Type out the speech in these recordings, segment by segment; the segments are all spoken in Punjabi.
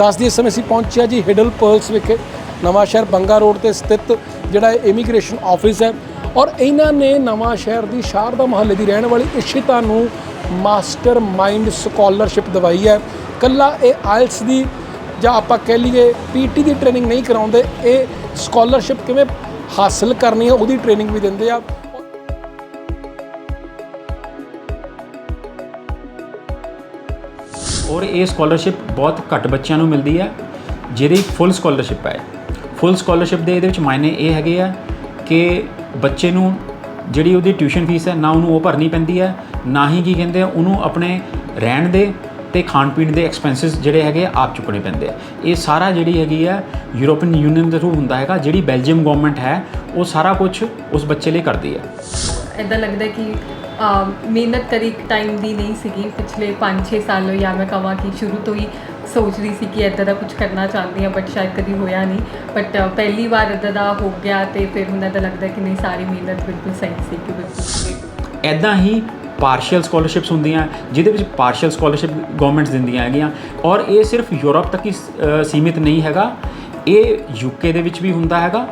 ਦੱਸ ਦਈਏ, ਇਸ ਸਮੇਂ ਅਸੀਂ ਪਹੁੰਚਿਆ ਜੀ ਹਿਡਲ ਪਰਲਸ ਵਿਖੇ, ਨਵਾਂ ਸ਼ਹਿਰ ਬੰਗਾ ਰੋਡ ਤੇ ਸਥਿਤ ਜਿਹੜਾ ਇਮੀਗ੍ਰੇਸ਼ਨ ਆਫਿਸ ਹੈ। ਔਰ ਇਹਨਾਂ ਨੇ ਨਵਾਂ ਸ਼ਹਿਰ ਦੀ ਸ਼ਾਰਦਾ ਮੁਹੱਲੇ ਦੀ ਰਹਿਣ ਵਾਲੀ ਇਸ਼ਿਤਾ ਨੂੰ ਮਾਸਟਰ ਮਾਈਂਡ ਸਕਾਲਰਸ਼ਿਪ ਦਵਾਈ ਹੈ। ਕੱਲਾ ਇਹ ਆਇਲਸ ਦੀ ਜਾਂ ਆਪਾਂ ਕਹਿ ਲਈਏ ਪੀਟੀ ਦੀ ਟ੍ਰੇਨਿੰਗ ਨਹੀਂ ਕਰਾਉਂਦੇ, ਇਹ ਸਕਾਲਰਸ਼ਿਪ ਕਿਵੇਂ ਹਾਸਲ ਕਰਨੀ ਹੈ, ਉਹਦੀ ਟ੍ਰੇਨਿੰਗ ਵੀ ਦਿੰਦੇ ਆ। ਔਰ ਇਹ ਸਕਾਲਰਸ਼ਿਪ ਬਹੁਤ ਘੱਟ ਬੱਚਿਆਂ ਨੂੰ ਮਿਲਦੀ ਹੈ ਜਿਹਦੀ ਫੁੱਲ ਸਕਾਲਰਸ਼ਿਪ ਹੈ। ਫੁੱਲ ਸਕਾਲਰਸ਼ਿਪ ਦੇ ਇਹਦੇ ਵਿੱਚ ਮਾਇਨੇ ਇਹ ਹੈਗੇ ਆ ਕਿ ਬੱਚੇ ਨੂੰ ਜਿਹੜੀ ਉਹਦੀ ਟਿਊਸ਼ਨ ਫੀਸ ਹੈ ਨਾ ਉਹਨੂੰ ਉਹ ਭਰਨੀ ਪੈਂਦੀ ਹੈ ਨਾ ਹੀ ਕੀ ਕਹਿੰਦੇ ਆ ਉਹਨੂੰ ਆਪਣੇ ਰਹਿਣ ਦੇ ਤੇ ਖਾਣ ਪੀਣ ਦੇ ਐਕਸਪੈਂਸਸ ਜਿਹੜੇ ਹੈਗੇ ਆ, ਆਪ ਚੁੱਕਣੇ ਪੈਂਦੇ ਆ। ਇਹ ਸਾਰਾ ਜਿਹੜੀ ਹੈਗੀ ਆ ਯੂਰੋਪੀਅਨ ਯੂਨੀਅਨ ਦੇ ਥਰੂ ਹੁੰਦਾ ਹੈਗਾ ਜਿਹੜੀ ਬੈਲਜੀਅਮ ਗਵਰਨਮੈਂਟ ਹੈ ਉਹ ਸਾਰਾ ਕੁਝ ਉਸ ਬੱਚੇ ਲਈ ਕਰਦੀ ਹੈ। ਇਦਾਂ ਲੱਗਦਾ ਕਿ ਮਿਹਨਤ ਕਰੀ ਟਾਈਮ ਦੀ ਨਹੀਂ ਸੀਗੀ। ਪਿਛਲੇ 5-6 ਸਾਲੋਂ ਜਾਂ ਮੈਂ ਕਹਾਂ ਕਿ ਸ਼ੁਰੂ ਤੋਂ ਹੀ ਸੋਚ ਰਹੀ ਸੀ ਕਿ ਇਦਾਂ ਦਾ ਕੁਝ ਕਰਨਾ ਚਾਹੁੰਦੀ ਹਾਂ ਬਟ ਸ਼ਾਇਦ ਕਦੀ ਹੋਇਆ ਨਹੀਂ। ਬਟ ਪਹਿਲੀ ਵਾਰ ਇਦਾਂ ਦਾ ਹੋ ਗਿਆ ਤੇ ਫਿਰ ਹੁਣ ਇਦਾਂ ਲੱਗਦਾ ਕਿ ਨਹੀਂ, ਸਾਰੀ ਮਿਹਨਤ ਬਿਲਕੁਲ ਸਹੀ ਸੀ ਕਿ ਬਿਲਕੁਲ ਐਦਾਂ ਹੀ ਪਾਰਸ਼ੀਅਲ ਸਕਾਲਰਸ਼ਿਪਸ ਹੁੰਦੀਆਂ, ਜਿਹਦੇ ਵਿੱਚ ਪਾਰਸ਼ੀਅਲ ਸਕਾਲਰਸ਼ਿਪ ਗਵਰਨਮੈਂਟਸ ਦਿੰਦੀਆਂ ਹੈਗੀਆਂ। ਔਰ ਇਹ ਸਿਰਫ ਯੂਰਪ ਤੱਕ ਹੀ ਸੀਮਿਤ ਨਹੀਂ ਹੈਗਾ। ਇਹ ਯੂਕੇ ਦੇ ਵਿੱਚ ਵੀ ਹੁੰਦਾ ਹੈਗਾ।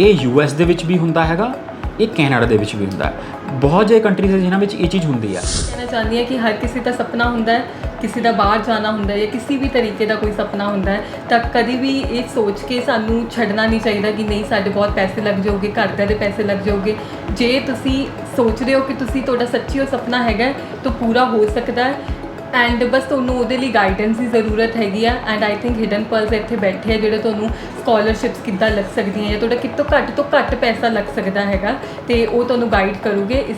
ਇਹ ਯੂਐਸ ਦੇ ਵਿੱਚ ਵੀ ਹੁੰਦਾ ਹੈਗਾ। ਇਹ ਕੈਨੇਡਾ ਦੇ ਵਿੱਚ ਵੀ ਹੁੰਦਾ ਬਹੁਤ ਜਿਹੇ ਕੰਟਰੀਜ਼ ਹੈ ਜਿਨ੍ਹਾਂ ਵਿੱਚ ਇਹ ਚੀਜ਼ ਹੁੰਦੀ ਆ ਕਹਿਣਾ ਚਾਹੁੰਦੀ ਹਾਂ ਕਿ ਹਰ ਕਿਸੇ ਦਾ ਸੁਪਨਾ ਹੁੰਦਾ ਹੈ, ਕਿਸੇ ਦਾ ਬਾਹਰ ਜਾਣਾ ਹੁੰਦਾ ਹੈ ਜਾਂ ਕਿਸੇ ਵੀ ਤਰੀਕੇ ਦਾ ਕੋਈ ਸੁਪਨਾ ਹੁੰਦਾ ਹੈ, ਤਾਂ ਕਦੀ ਵੀ ਇਹ ਸੋਚ ਕੇ ਸਾਨੂੰ ਛੱਡਣਾ ਨਹੀਂ ਚਾਹੀਦਾ ਕਿ ਨਹੀਂ, ਸਾਡੇ ਬਹੁਤ ਪੈਸੇ ਲੱਗ ਜਾਓਗੇ, ਘਰਦਿਆਂ ਦੇ ਪੈਸੇ ਲੱਗ ਜਾਓਗੇ। ਜੇ ਤੁਸੀਂ ਸੋਚ ਰਹੇ ਹੋ ਕਿ ਤੁਸੀਂ ਤੁਹਾਡਾ ਸੱਚੀ ਉਹ ਸੁਪਨਾ ਹੈਗਾ ਤਾਂ ਪੂਰਾ ਹੋ ਸਕਦਾ ਹੈ। ਐਂਡ ਬਸ ਤੁਹਾਨੂੰ ਉਹਦੇ ਲਈ ਗਾਈਡੈਂਸ ਦੀ ਜ਼ਰੂਰਤ ਹੈਗੀ ਆ and I think hidden pearls ਇੱਥੇ ਬੈਠੇ ਆ ਜਿਹੜੇ ਤੁਹਾਨੂੰ ਸਕਾਲਰਸ਼ਿਪਸ ਕਿੱਦਾਂ ਲੱਗ ਸਕਦੀਆਂ ਜਾਂ ਤੁਹਾਡਾ ਕਿਤੋਂ ਘੱਟ ਤੋਂ ਘੱਟ ਪੈਸਾ ਲੱਗ ਸਕਦਾ ਹੈਗਾ, ਤੇ ਉਹ ਤੁਹਾਨੂੰ ਗਾਈਡ ਕਰੂਗੇ ਇਸ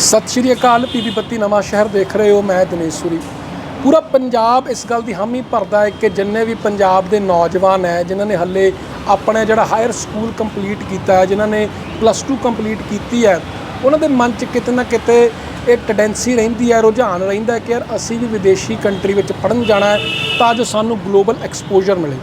ਸਤਿ ਸ਼੍ਰੀ ਅਕਾਲ ਪੀਪੀ ਬੱਤੀ ਨਵਾਂ ਸ਼ਹਿਰ ਦੇਖ ਰਹੇ ਹੋ ਮੈਂ ਦਿਨੇਸ਼ ਸੂਰੀ। ਪੂਰਾ ਪੰਜਾਬ ਇਸ ਗੱਲ ਦੀ ਹਾਮੀ ਭਰਦਾ ਹੈ ਕਿ ਜਿੰਨੇ ਵੀ ਪੰਜਾਬ ਦੇ ਨੌਜਵਾਨ ਹੈ, ਜਿਨ੍ਹਾਂ ਨੇ ਹੱਲੇ ਆਪਣਾ ਜਿਹੜਾ ਹਾਇਰ ਸਕੂਲ ਕੰਪਲੀਟ ਕੀਤਾ ਹੈ, ਜਿਨ੍ਹਾਂ ਨੇ ਪਲੱਸ 2 ਕੰਪਲੀਟ ਕੀਤੀ ਹੈ ਉਹਨਾਂ ਦੇ ਮਨ 'ਚ ਕਿਤੇ ਨਾ ਕਿਤੇ ਇਹ ਟੈਂਡੈਂਸੀ ਰਹਿੰਦੀ ਹੈ ਰੁਝਾਨ ਰਹਿੰਦਾ ਕਿ ਯਾਰ ਅਸੀਂ ਵੀ ਵਿਦੇਸ਼ੀ ਕੰਟਰੀ ਵਿੱਚ ਪੜ੍ਹਨ ਜਾਣਾ ਹੈ ਤਾਂ ਜੋ ਸਾਨੂੰ ਗਲੋਬਲ ਐਕਸਪੋਜ਼ਰ ਮਿਲੇ।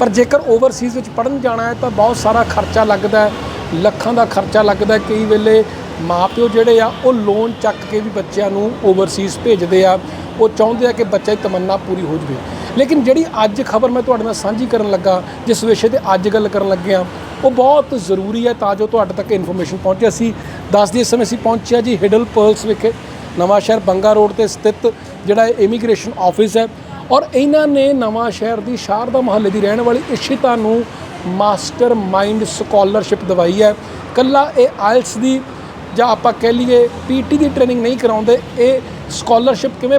ਪਰ ਜੇਕਰ ਓਵਰਸੀਜ਼ ਵਿੱਚ ਪੜ੍ਹਨ ਜਾਣਾ ਹੈ ਤਾਂ ਬਹੁਤ ਸਾਰਾ ਖਰਚਾ ਲੱਗਦਾ ਲੱਖਾਂ ਦਾ ਖਰਚਾ ਲੱਗਦਾ ਕਈ ਵੇਲੇ ਮਾਪਿਓ ਜਿਹੜੇ ਆ, ਉਹ ਲੋਨ ਚੱਕ ਕੇ ਵੀ ਬੱਚਿਆਂ ਨੂੰ ਓਵਰਸੀਜ਼ ਭੇਜਦੇ ਆ, ਉਹ ਚਾਹੁੰਦੇ ਆ ਕਿ ਬੱਚੇ ਦੀ ਤਮੰਨਾ ਪੂਰੀ ਹੋ ਜਵੇ। ਲੇਕਿਨ ਜਿਹੜੀ ਅੱਜ ਖਬਰ ਮੈਂ ਤੁਹਾਡੇ ਨਾਲ ਸਾਂਝੀ ਕਰਨ ਲੱਗਾ, ਜਿਸ ਵਿਸ਼ੇ ਤੇ ਅੱਜ ਗੱਲ ਕਰਨ ਲੱਗੇ ਆ, ਉਹ ਬਹੁਤ ਜ਼ਰੂਰੀ ਹੈ ਤਾਂ ਜੋ ਤੁਹਾਡੇ ਤੱਕ ਇਨਫੋਰਮੇਸ਼ਨ ਪਹੁੰਚੇ। ਅਸੀਂ ਦੱਸਦੀ ਇਸ ਸਮੇਂ ਅਸੀਂ ਪਹੁੰਚਿਆ ਜੀ ਹਿਡਲ ਪਰਲਸ ਵਿਖੇ, ਨਵਾਂ ਸ਼ਹਿਰ ਬੰਗਾ ਰੋਡ ਤੇ ਸਥਿਤ ਜਿਹੜਾ ਇਮੀਗ੍ਰੇਸ਼ਨ ਆਫਿਸ ਹੈ। ਔਰ ਇਹਨਾਂ ਨੇ ਨਵਾਂ ਸ਼ਹਿਰ ਦੀ ਸ਼ਾਰਦਾ ਮੁਹੱਲੇ ਦੀ ਰਹਿਣ ਵਾਲੀ ਇਸ਼ਿਤਾ ਨੂੰ ਮਾਸਟਰ ਮਾਈਂਡ ਸਕਾਲਰਸ਼ਿਪ ਦਵਾਈ ਹੈ। ਕੱਲਾ ਇਹ ਆਇਲਸ ਦੀ ਜਾਂ ਆਪਾਂ ਕਹਿ ਲਈਏ ਪੀਟੀ ਦੀ ਟ੍ਰੇਨਿੰਗ ਨਹੀਂ ਕਰਾਉਂਦੇ, ਇਹ ਸਕਾਲਰਸ਼ਿਪ ਕਿਵੇਂ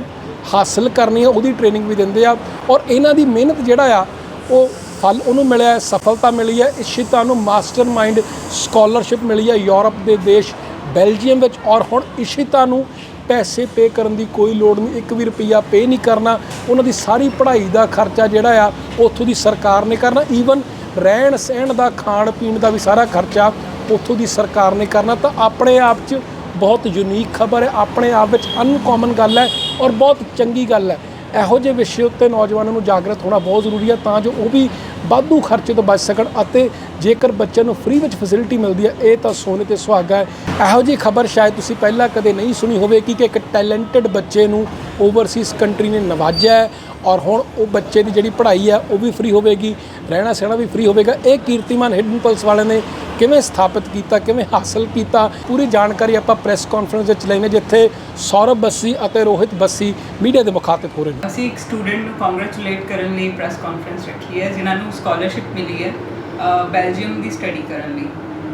ਹਾਸਲ ਕਰਨੀ ਹੈ, ਉਹਦੀ ਟ੍ਰੇਨਿੰਗ ਵੀ ਦਿੰਦੇ ਆ। ਔਰ ਇਹਨਾਂ ਦੀ ਮਿਹਨਤ ਜਿਹੜਾ ਆ, ਉਹ ਫਲ ਉਹਨੂੰ ਮਿਲਿਆ ਸਫਲਤਾ ਮਿਲੀ ਹੈ ਇਸ਼ਿਤਾ ਨੂੰ ਮਾਸਟਰ ਮਾਈਂਡ ਸਕਾਲਰਸ਼ਿਪ ਮਿਲੀ ਹੈ ਯੂਰਪ ਦੇ ਦੇਸ਼, ਬੈਲਜੀਅਮ ਵਿੱਚ। ਔਰ ਹੁਣ ਇਸ਼ਿਤਾ ਨੂੰ ਪੈਸੇ ਪੇ ਕਰਨ ਦੀ ਕੋਈ ਲੋੜ ਨਹੀਂ, ਇੱਕ ਵੀ ਰੁਪਈਆ ਪੇ ਨਹੀਂ ਕਰਨਾ। ਉਹਨਾਂ ਦੀ ਸਾਰੀ ਪੜ੍ਹਾਈ ਦਾ ਖਰਚਾ ਜਿਹੜਾ ਆ, ਉੱਥੋਂ ਦੀ ਸਰਕਾਰ ਨੇ ਕਰਨਾ। ਈਵਨ ਰਹਿਣ ਸਹਿਣ ਦਾ, ਖਾਣ ਪੀਣ ਦਾ ਵੀ ਸਾਰਾ ਖਰਚਾ ਉੱਥੋਂ ਦੀ ਸਰਕਾਰ ਨੇ ਕਰਨਾ। ਤਾਂ ਆਪਣੇ ਆਪ 'ਚ ਬਹੁਤ ਯੂਨੀਕ ਖਬਰ ਹੈ। ਆਪਣੇ ਆਪ ਵਿੱਚ ਅਨਕੋਮਨ ਗੱਲ ਹੈ ਔਰ ਬਹੁਤ ਚੰਗੀ ਗੱਲ ਹੈ। ਇਹੋ ਜਿਹੇ ਵਿਸ਼ੇ ਉੱਤੇ ਨੌਜਵਾਨਾਂ ਨੂੰ ਜਾਗਰਤ ਹੋਣਾ ਬਹੁਤ ਜ਼ਰੂਰੀ ਹੈ। ਤਾਂ ਜੋ ਉਹ ਵੀ ਵਾਧੂ ਖਰਚੇ ਤੋਂ ਬਚ ਸਕਣ ਅਤੇ ਜੇਕਰ ਬੱਚਿਆਂ ਨੂੰ ਫ੍ਰੀ ਵਿੱਚ ਫੈਸਿਲਿਟੀ ਮਿਲਦੀ ਹੈ, ਇਹ ਤਾਂ ਸੋਨੇ ਤੇ ਸੁਹਾਗਾ ਹੈ। ਇਹੋ ਜਿਹੀ ਖਬਰ ਸ਼ਾਇਦ ਤੁਸੀਂ ਪਹਿਲਾਂ ਕਦੇ ਨਹੀਂ ਸੁਣੀ ਹੋਵੇਗੀ ਕਿ ਇੱਕ ਟੈਲੈਂਟਡ ਬੱਚੇ ਨੂੰ ਓਵਰਸੀਜ਼ ਕੰਟਰੀ ਨੇ ਨਵਾਜਿਆ ਹੈ ਔਰ ਹੁਣ ਉਹ ਬੱਚੇ ਦੀ ਜਿਹੜੀ ਪੜ੍ਹਾਈ ਹੈ, ਉਹ ਵੀ ਫ੍ਰੀ ਹੋਵੇਗੀ, ਰਹਿਣਾ ਸਹਿਣਾ ਵੀ ਫ੍ਰੀ ਹੋਵੇਗਾ। ਇਹ ਕੀਰਤੀਮਾਨ ਹਿਡਨ ਪਲਸ ਵਾਲਿਆਂ ਨੇ ਕਿਵੇਂ ਸਥਾਪਿਤ ਕੀਤਾ, ਕਿਵੇਂ ਹਾਸਲ ਕੀਤਾ? ਪੂਰੀ ਜਾਣਕਾਰੀ ਆਪਾਂ ਪ੍ਰੈਸ ਕਾਨਫਰੰਸ ਵਿੱਚ ਲੈਣੇ ਜਿੱਥੇ ਸੌਰਵ ਬੱਸੀ ਅਤੇ ਰੋਹਿਤ ਬੱਸੀ ਮੀਡੀਆ ਦੇ ਮੁਖਾਤਿਬ ਹੋ ਰਹੇ ਨੇ। ਅਸੀਂ ਇੱਕ ਸਟੂਡੈਂਟ ਨੂੰ ਕੰਗ੍ਰੈਚੁਲੇਟ ਕਰਨ ਲਈ ਪ੍ਰੈਸ ਕਾਨਫਰੰਸ ਰੱਖੀ ਹੈ, ਜਿਨ੍ਹਾਂ ਨੂੰ ਸਕਾਲਰਸ਼ਿਪ ਮਿਲੀ ਹੈ ਬੈਲਜੀਅਮ ਦੀ ਸਟੱਡੀ ਕਰਨ ਲਈ।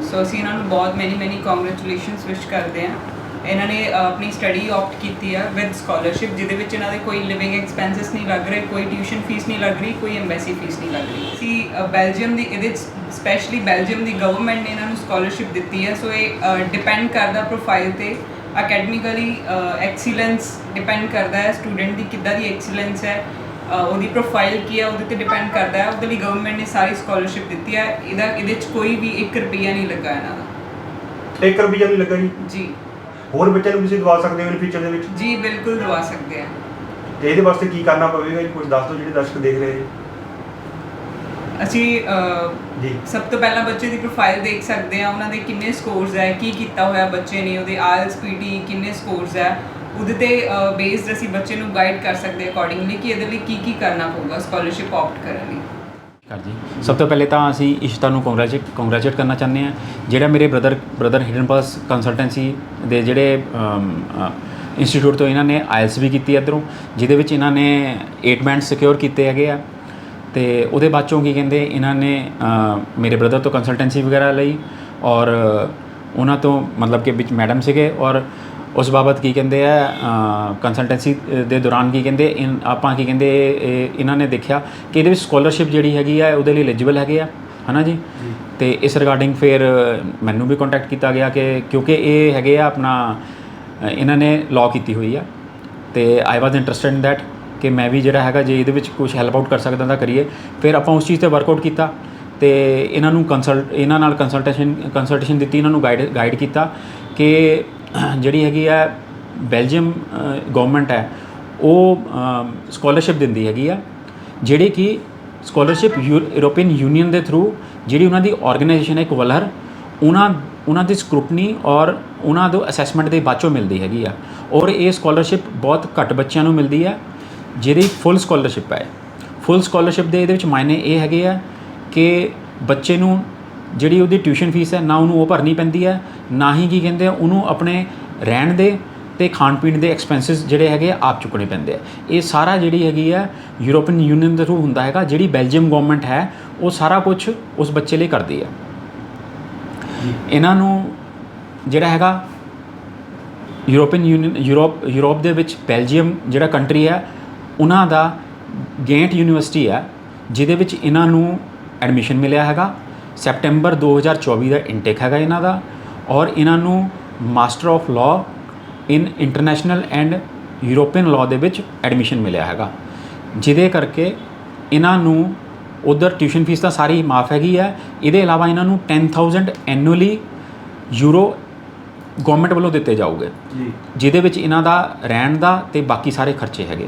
ਸੋ ਅਸੀਂ ਇਹਨਾਂ ਨੂੰ ਬਹੁਤ ਮੈਨੀ ਮੈਨੀ ਕੰਗ੍ਰੈਚੁਲੇਸ਼ਨਸ ਵਿਸ਼ ਕਰਦੇ ਹਾਂ। ਇਹਨਾਂ ਨੇ ਆਪਣੀ ਸਟੱਡੀ ਆਪਟ ਕੀਤੀ ਆ ਵਿਦ ਸਕਾਲਰਸ਼ਿਪ ਜਿਹਦੇ ਵਿੱਚ ਇਹਨਾਂ ਦੇ ਕੋਈ ਲਿਵਿੰਗ ਐਕਸਪੈਂਸਸ ਨਹੀਂ ਲੱਗ ਰਹੇ, ਕੋਈ ਟਿਊਸ਼ਨ ਫੀਸ ਨਹੀਂ ਲੱਗ ਰਹੀ, ਕੋਈ ਐਮਬੈਸੀ ਫੀਸ ਨਹੀਂ ਲੱਗ ਰਹੀ। ਸੀ ਬੈਲਜੀਅਮ ਦੀ, ਇਹਦੇ ਸਪੈਸ਼ਲੀ ਬੈਲਜੀਅਮ ਦੀ ਗਵਰਨਮੈਂਟ ਨੇ ਇਹਨਾਂ ਨੂੰ ਸਕਾਲਰਸ਼ਿਪ ਦਿੱਤੀ ਹੈ। ਸੋ ਇਹ ਡਿਪੈਂਡ ਕਰਦਾ ਪ੍ਰੋਫਾਈਲ ਤੇ। ਅਕੈਡਮਿਕਲੀ ਐਕਸੀਲੈਂਸ ਡਿਪੈਂਡ ਕਰਦਾ ਹੈ। ਸਟੂਡੈਂਟ ਦੀ ਕਿੱਦਾਂ ਦੀ ਐਕਸੀਲੈਂਸ ਹੈ। ਉਹਦੀ ਪ੍ਰੋਫਾਈਲ ਕੀ ਹੈ ਉਹਦੇ ਤੇ ਡਿਪੈਂਡ ਕਰਦਾ ਹੈ। ਉਹਦੇ ਲਈ ਗਵਰਨਮੈਂਟ ਨੇ ਸਾਰੀ ਸਕਾਲਰਸ਼ਿਪ ਦਿੱਤੀ ਹੈ। ਇਹਦਾ ਇਹਦੇ ਚ ਕੋਈ ਵੀ 1 ਰੁਪਿਆ ਨਹੀਂ ਲੱਗਾ ਇਹਨਾਂ ਦਾ। 1 ਰੁਪਈਆ ਵੀ ਲੱਗਾ ਜੀ? ਜੀ। ਹੋਰ ਬੱਚਿਆਂ ਨੂੰ ਤੁਸੀਂ ਦਵਾ ਸਕਦੇ ਹੋ ਇਨ ਫਿਊਚਰ ਦੇ ਵਿੱਚ? ਜੀ ਬਿਲਕੁਲ ਦਵਾ ਸਕਦੇ ਆ। ਤੇ ਇਹਦੇ ਵਾਸਤੇ ਕੀ ਕਰਨਾ ਪਵੇਗਾ ਜੀ? ਕੁਝ ਦੱਸ ਦਿਓ ਜਿਹੜੇ ਦਰਸ਼ਕ ਦੇਖ ਰਹੇ ਜੀ ਅਸੀਂ ਅ, ਜੀ। ਸਭ ਤੋਂ ਪਹਿਲਾਂ ਬੱਚੇ ਦੀ ਪ੍ਰੋਫਾਈਲ ਦੇਖ ਸਕਦੇ ਆ। ਉਹਨਾਂ ਦੇ ਕਿੰਨੇ ਸਕੋਰਸ ਹੈ ਕੀ ਕੀਤਾ ਹੋਇਆ ਬੱਚੇ ਨੇ ਉਹਦੇ ਆਇਲਸ ਪੀਟੀ ਕਿੰਨੇ ਸਕੋਰਸ ਹੈ ਉਹਦੇ ਤੇ ਬੇਸਡ ਅਸੀਂ ਬੱਚੇ ਨੂੰ ਗਾਈਡ ਕਰ ਸਕਦੇ ਅਕੋਰਡਿੰਗਲੀ ਕਿ ਇਹਦੇ ਲਈ ਕੀ ਕੀ ਕਰਨਾ ਪਊਗਾ ਸਕਾਲਰਸ਼ਿਪ ਆਪਟ ਕਰਨ ਲਈ। ਕਰ ਜੀ। ਸਭ ਤੋਂ ਪਹਿਲੇ ਤਾਂ ਅਸੀਂ ਇਸ਼ਤਾ ਨੂੰ ਕੰਗ੍ਰੈਚੁਲੇਟ ਕੰਗ੍ਰੈਚੁਲੇਟ ਕਰਨਾ ਚਾਹੁੰਦੇ ਹਾਂ। ਜਿਹੜਾ ਮੇਰੇ brother brother hidden pass consultancy ਦੇ ਜਿਹੜੇ ਇੰਸਟੀਚਿਊਟ ਤੋਂ ਇਹਨਾਂ ਨੇ ਆਇਲਸ ਵੀ ਕੀਤੀ ਹੈ ਇੱਧਰੋਂ, ਜਿਹਦੇ ਵਿੱਚ ਇਹਨਾਂ ਨੇ 8 ਬੈਂਡ ਸਿਕਿਉਰ ਕੀਤੇ ਹੈਗੇ ਆ। ਤੇ ਉਹਦੇ ਬਾਅਦ ਚੋਂ ਕੀ ਕਹਿੰਦੇ, ਇਹਨਾਂ ਨੇ ਮੇਰੇ ਬ੍ਰਦਰ ਤੋਂ ਕੰਸਲਟੈਂਸੀ ਵਗੈਰਾ ਲਈ ਔਰ ਉਹਨਾਂ ਤੋਂ ਮਤਲਬ ਕਿ ਵਿੱਚ ਮੈਡਮ ਸੀਗੇ ਔਰ ਉਸ ਬਾਬਤ ਕੀ ਕਹਿੰਦੇ ਆ ਕੰਸਲਟੈਂਸੀ ਦੇ ਦੌਰਾਨ ਕੀ ਕਹਿੰਦੇ ਇਨ- ਆਪਾਂ ਕੀ ਕਹਿੰਦੇ ਇਹ- ਇਹਨਾਂ ਨੇ ਦੇਖਿਆ ਕਿ ਇਹਦੇ ਵਿੱਚ ਸਕਾਲਰਸ਼ਿਪ ਜਿਹੜੀ ਹੈਗੀ ਆ ਉਹਦੇ ਲਈ ਐਲੀਜੀਬਲ ਹੈਗੇ ਆ ਹਨਾ ਜੀ? ਤੇ ਇਸ ਰਿਗਾਰਡਿੰਗ ਫਿਰ ਮੈਨੂੰ ਵੀ ਕੰਟੈਕਟ ਕੀਤਾ ਗਿਆ ਕਿ ਕਿਉਂਕਿ ਇਹ ਹੈਗੇ ਆ ਆਪਣਾ ਇਹਨਾਂ ਨੇ ਲਾਅ ਕੀਤੀ ਹੋਈ ਆ ਤੇ ਆਈ ਵਾਸ ਇੰਟਰਸਟਿਡ ਇਨ ਦੈਟ ਕਿ ਮੈਂ ਵੀ ਜਿਹੜਾ ਹੈਗਾ ਜੇ ਇਹਦੇ ਵਿੱਚ ਕੁਝ ਹੈਲਪ ਆਊਟ ਕਰ ਸਕਦਾ ਤਾਂ ਕਰੀਏ। ਫਿਰ ਆਪਾਂ ਉਸ ਚੀਜ਼ ਤੇ ਵਰਕਆਊਟ ਕੀਤਾ ਤੇ ਇਹਨਾਂ ਨੂੰ ਕੰਸਲਟ ਇਹਨਾਂ ਨਾਲ ਕੰਸਲਟੇਸ਼ਨ ਕੰਸਲਟੇਸ਼ਨ ਦਿੱਤੀ ਇਹਨਾਂ ਨੂੰ ਗਾਈਡ ਗਾਈਡ ਕੀਤਾ ਕਿ ਜਿਹੜੀ ਹੈਗੀ ਆ ਬੈਲਜੀਅਮ ਗਵਰਨਮੈਂਟ ਹੈ, ਉਹ ਸਕਾਲਰਸ਼ਿਪ ਦਿੰਦੀ ਹੈਗੀ ਆ, ਜਿਹੜੀ ਕਿ ਸਕਾਲਰਸ਼ਿਪ ਯੂਰੋਪੀਅਨ ਯੂਨੀਅਨ ਦੇ ਥਰੂ ਜਿਹੜੀ ਉਹਨਾਂ ਦੀ ਆਰਗੇਨਾਈਜੇਸ਼ਨ ਹੈ ਇੱਕ ਉਹਨਾਂ ਉਹਨਾਂ ਦੀ ਸਕ੍ਰੂਟਨੀ ਔਰ ਉਹਨਾਂ ਦੇ ਅਸੈਸਮੈਂਟ ਦੇ ਬਾਅਦ ਚੋਂ ਮਿਲਦੀ ਹੈਗੀ ਆ। ਔਰ ਇਹ ਸਕਾਲਰਸ਼ਿਪ ਬਹੁਤ ਘੱਟ ਬੱਚਿਆਂ ਨੂੰ ਮਿਲਦੀ ਹੈ ਜਿਹਦੀ ਫੁੱਲ ਸਕਾਲਰਸ਼ਿਪ ਹੈ। ਫੁੱਲ ਸਕਾਲਰਸ਼ਿਪ ਦੇ ਇਹਦੇ ਵਿੱਚ ਮਾਇਨੇ ਇਹ ਹੈਗੇ ਆ ਕਿ ਬੱਚੇ ਨੂੰ ਜਿਹੜੀ ਉਹਦੀ ਟਿਊਸ਼ਨ ਫੀਸ ਹੈ, ਨਾ ਉਹਨੂੰ ਉਹ ਭਰਨੀ ਪੈਂਦੀ ਹੈ, ਨਾ ਹੀ ਕੀ ਕਹਿੰਦੇ ਆ, ਉਹਨੂੰ ਆਪਣੇ ਰਹਿਣ ਦੇ ਤੇ ਖਾਣ ਪੀਣ ਦੇ ਐਕਸਪੈਂਸਸ ਜਿਹੜੇ ਹੈਗੇ ਆਪ ਚੁੱਕਣੇ ਪੈਂਦੇ ਆ। ਇਹ ਸਾਰਾ ਜਿਹੜੀ ਹੈਗੀ ਆ ਯੂਰੋਪੀਅਨ ਯੂਨੀਅਨ ਦੇ ਥਰੂ ਹੁੰਦਾ ਹੈਗਾ, ਜਿਹੜੀ ਬੈਲਜੀਅਮ ਗਵਰਨਮੈਂਟ ਹੈ, ਉਹ ਸਾਰਾ ਕੁਝ ਉਸ ਬੱਚੇ ਲਈ ਕਰਦੀ ਹੈ ਇਹਨਾਂ ਨੂੰ ਜਿਹੜਾ ਹੈਗਾ ਯੂਰੋਪੀਅਨ ਯੂਨੀਅਨ ਯੂਰਪ ਯੂਰਪ ਦੇ ਵਿੱਚ ਬੈਲਜੀਅਮ ਜਿਹੜਾ ਕੰਟਰੀ ਹੈ, ਉਹਨਾਂ ਦਾ ਗੇਂਟ ਯੂਨੀਵਰਸਿਟੀ ਹੈ, ਜਿਹਦੇ ਵਿੱਚ ਇਹਨਾਂ ਨੂੰ ਐਡਮਿਸ਼ਨ ਮਿਲਿਆ ਹੈਗਾ। ਸੈਪਟੈਂਬਰ 2024 ਦਾ ਇਨਟੇਕ ਹੈਗਾ ਇਹਨਾਂ ਦਾ ਔਰ ਇਹਨਾਂ ਨੂੰ master of law in international and European law ਦੇ ਵਿੱਚ ਐਡਮਿਸ਼ਨ ਮਿਲਿਆ ਹੈਗਾ। ਜਿਹਦੇ ਕਰਕੇ ਇਹਨਾਂ ਨੂੰ ਉਧਰ ਟਿਊਸ਼ਨ ਫੀਸ ਤਾਂ ਸਾਰੀ ਮਾਫ ਹੈਗੀ ਹੈ। ਇਹਦੇ ਇਲਾਵਾ ਇਹਨਾਂ ਨੂੰ 10000 ਐਨੂਅਲੀ ਯੂਰੋ ਗਵਰਨਮੈਂਟ ਵੱਲੋਂ ਦਿੱਤੇ ਜਾਊਗੇ। ਜੀ। ਜਿਹਦੇ ਵਿੱਚ ਇਹਨਾਂ ਦਾ ਰਹਿਣ ਦਾ ਤੇ ਬਾਕੀ ਸਾਰੇ ਖਰਚੇ ਹੈਗੇ।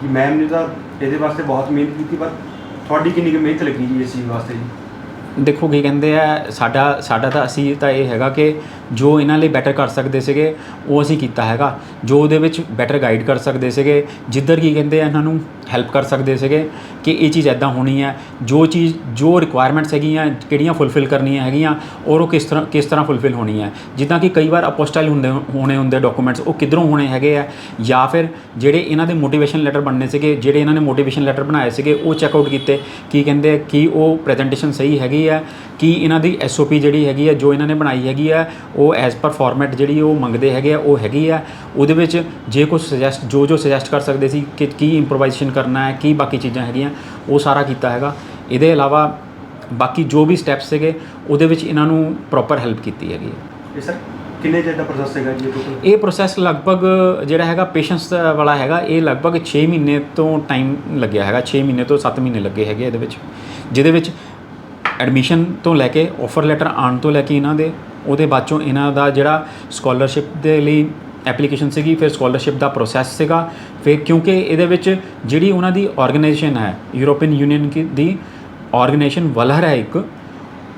ਕਿ ਮੈਮ ਨੇ ਤਾਂ ਇਹਦੇ ਵਾਸਤੇ ਬਹੁਤ ਮਿਹਨਤ ਕੀਤੀ ਪਰ ਤੁਹਾਡੀ ਕਿੰਨੀ ਕੁ ਮਿਹਨਤ ਲੱਗੀ ਜੀ ਇਸ ਚੀਜ਼ ਵਾਸਤੇ ਜੀ? ਦੇਖੋ ਕੀ ਕਹਿੰਦੇ ਆ ਸਾਡਾ ਸਾਡਾ ਤਾਂ ਅਸੀਂ ਤਾਂ ਇਹ ਹੈਗਾ ਕਿ ਜੋ ਇਹਨਾਂ ਲਈ ਬੈਟਰ ਕਰ ਸਕਦੇ ਸੀਗੇ, ਉਹ ਅਸੀਂ ਕੀਤਾ ਹੈਗਾ। ਜੋ ਉਹਦੇ ਵਿੱਚ ਬੈਟਰ ਗਾਈਡ ਕਰ ਸਕਦੇ ਸੀਗੇ, ਜਿੱਧਰ ਕੀ ਕਹਿੰਦੇ ਆ ਇਹਨਾਂ ਨੂੰ ਹੈਲਪ ਕਰ ਸਕਦੇ ਸੀਗੇ ਕਿ ਇਹ ਚੀਜ਼ ਐਦਾਂ ਹੋਣੀ ਹੈ, ਜੋ ਚੀਜ਼, ਜੋ ਰਿਕੁਆਇਰਮੈਂਟਸ ਹੈਗੀਆਂ, ਕਿਹੜੀਆਂ ਫੁੱਲਫਿਲ ਕਰਨੀਆਂ ਹੈਗੀਆਂ, ਔਰ ਉਹ ਕਿਸ ਤਰ੍ਹਾਂ ਕਿਸ ਤਰ੍ਹਾਂ ਫੁੱਲਫਿਲ ਹੋਣੀ ਹੈ। ਜਿੱਦਾਂ ਕਿ ਕਈ ਵਾਰ ਅਪੋਸਟਾਈਲ ਹੁੰਦੇ, ਹੋਣੇ ਹੁੰਦੇ ਡਾਕੂਮੈਂਟਸ ਉਹ ਕਿੱਧਰੋਂ ਹੋਣੇ ਹੈਗੇ ਆ, ਜਾਂ ਫਿਰ ਜਿਹੜੇ ਇਹਨਾਂ ਦੇ ਮੋਟੀਵੇਸ਼ਨ ਲੈਟਰ ਬਣਨੇ ਸੀਗੇ, ਜਿਹੜੇ ਇਹਨਾਂ ਨੇ ਮੋਟੀਵੇਸ਼ਨ ਲੈਟਰ ਬਣਾਏ ਸੀਗੇ, ਉਹ ਚੈੱਕ ਆਊਟ ਕੀਤੇ, ਕੀ ਕਹਿੰਦੇ ਕਿ ਉਹ ਪ੍ਰੈਜੈਂਟੇਸ਼ਨ ਸਹੀ ਹੈਗੀ ਹੈ ਕੀ ਇਹਨਾਂ ਦੀ ਐਸਓਪੀ ਜਿਹੜੀ ਹੈਗੀ ਹੈ ਜੋ ਇਹਨਾਂ ਨੇ ਬਣਾਈ ਹੈਗੀ ਹੈ ਉਹ ਐਜ਼ ਪਰ ਫਾਰਮੈਟ ਜਿਹੜੀ ਉਹ ਮੰਗਦੇ ਹੈਗੇ ਆ ਉਹ ਹੈਗੀ ਆ। ਉਹਦੇ ਵਿੱਚ ਜੇ ਕੁਝ ਸੁਜੈਸਟ ਜੋ ਜੋ ਸੁਜੈਸਟ ਕਰ ਸਕਦੇ ਸੀ ਕਿ ਕੀ ਇੰਪਰੋਵਾਈਜ਼ੇਸ਼ਨ ਕਰਨਾ ਹੈ ਕੀ ਬਾਕੀ ਚੀਜ਼ਾਂ ਹੈਗੀਆਂ ਉਹ ਸਾਰਾ ਕੀਤਾ ਹੈਗਾ। ਇਹਦੇ ਇਲਾਵਾ ਬਾਕੀ ਜੋ ਵੀ ਸਟੈਪਸ ਸੀਗੇ ਉਹਦੇ ਵਿੱਚ ਇਹਨਾਂ ਨੂੰ ਪ੍ਰੋਪਰ ਹੈਲਪ ਕੀਤੀ ਹੈਗੀ ਹੈ। ਸਰ ਕਿੰਨੇ ਚਿਰ ਦਾ ਪ੍ਰੋਸੈਸ ਹੈਗਾ ਜੀ ਟੋਟਲ ਇਹ ਪ੍ਰੋਸੈਸ ਲਗਭਗ ਜਿਹੜਾ ਹੈਗਾ ਪੇਸ਼ੈਂਸ ਵਾਲਾ ਹੈਗਾ ਇਹ ਲਗਭਗ 6 ਮਹੀਨੇ ਤੋਂ ਟਾਈਮ ਲੱਗਿਆ ਹੈਗਾ 6 ਮਹੀਨੇ ਤੋਂ 7 ਮਹੀਨੇ ਲੱਗੇ ਹੈਗੇ ਇਹਦੇ ਵਿੱਚ। ਜਿਹਦੇ ਵਿੱਚ ਐਡਮਿਸ਼ਨ ਤੋਂ ਲੈ ਕੇ ਆਫਰ ਲੈਟਰ ਆਉਣ ਤੋਂ ਲੈ ਕੇ ਇਹਨਾਂ ਦੇ ਉਹਦੇ ਬਾਅਦ ਚੋਂ ਇਹਨਾਂ ਦਾ ਜਿਹੜਾ ਸਕਾਲਰਸ਼ਿਪ ਦੇ ਲਈ ਐਪਲੀਕੇਸ਼ਨ ਸੀਗੀ, ਫਿਰ ਸਕਾਲਰਸ਼ਿਪ ਦਾ ਪ੍ਰੋਸੈਸ ਸੀਗਾ। ਫਿਰ ਕਿਉਂਕਿ ਇਹਦੇ ਵਿੱਚ ਜਿਹੜੀ ਉਹਨਾਂ ਦੀ ਆਰਗੇਨਾਈਜੇਸ਼ਨ ਹੈ ਯੂਰੋਪੀਅਨ ਯੂਨੀਅਨ ਕੀ ਦੀ ਆਰਗੇਨਾਈਜੇਸ਼ਨ ਵਲਹਰ ਹੈ ਇੱਕ,